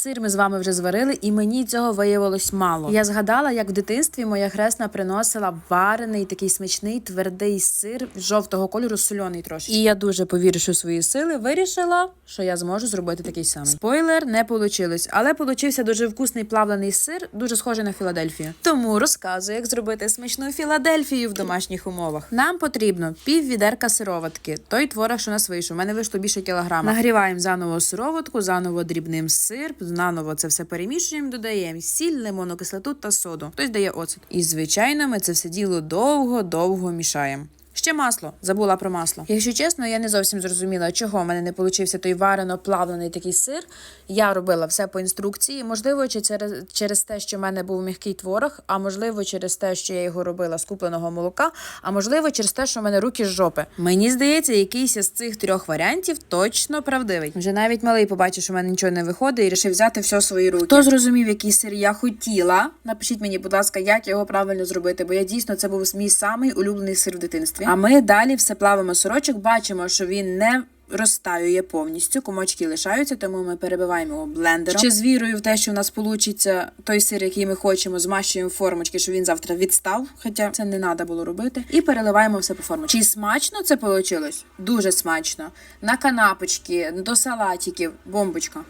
Сир ми з вами вже зварили, і мені цього виявилось мало. Я згадала, як в дитинстві моя хресна приносила варений такий смачний твердий сир жовтого кольору, соляний трошки. І я дуже повіривши в свої сили, вирішила, що я зможу зробити такий самий. Спойлер, не вийшло, але получився дуже вкусний плавлений сир, дуже схожий на Філадельфію. Тому розказую, як зробити смачну Філадельфію в домашніх умовах. Нам потрібно пів відерка сироватки. Той творог, що у нас вийшов. У мене вийшло більше кілограма. Нагріваємо заново сироватку, заново дрібним сир, заново це все перемішуємо, додаємо сіль, лимонну кислоту та соду. Хтось дає оцет. І звичайно, ми це все діло довго-довго мішаємо. Ще масло, забула про масло. Якщо чесно, я не зовсім зрозуміла, чого в мене не получився той варено плавлений такий сир. Я робила все по інструкції. Можливо, чи через, через те, що в мене був м'який творог, а можливо, через те, що я його робила з купленого молока, а можливо, через те, що в мене руки з жопи. Мені здається, якийсь із цих трьох варіантів точно правдивий. Вже навіть малий побачив, що в мене нічого не виходить, і вирішив взяти все в свої руки. Хто зрозумів, який сир я хотіла? Напишіть мені, будь ласка, як його правильно зробити, бо я дійсно це був мій самий улюблений сир в дитинстві. А ми далі все плавимо сирочок, бачимо, що він не. Розтаює повністю, комочки лишаються, тому ми перебиваємо його блендером. Ще з вірою в те, що у нас вийде той сир, який ми хочемо, змащуємо формочки, щоб він завтра відстав, хоча це не треба було робити. І переливаємо все по формочці. Чи смачно це вийшло? Дуже смачно. На канапочки, до салатиків, бомбочка.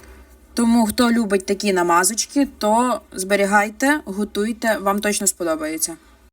Тому хто любить такі намазочки, то зберігайте, готуйте, вам точно сподобається.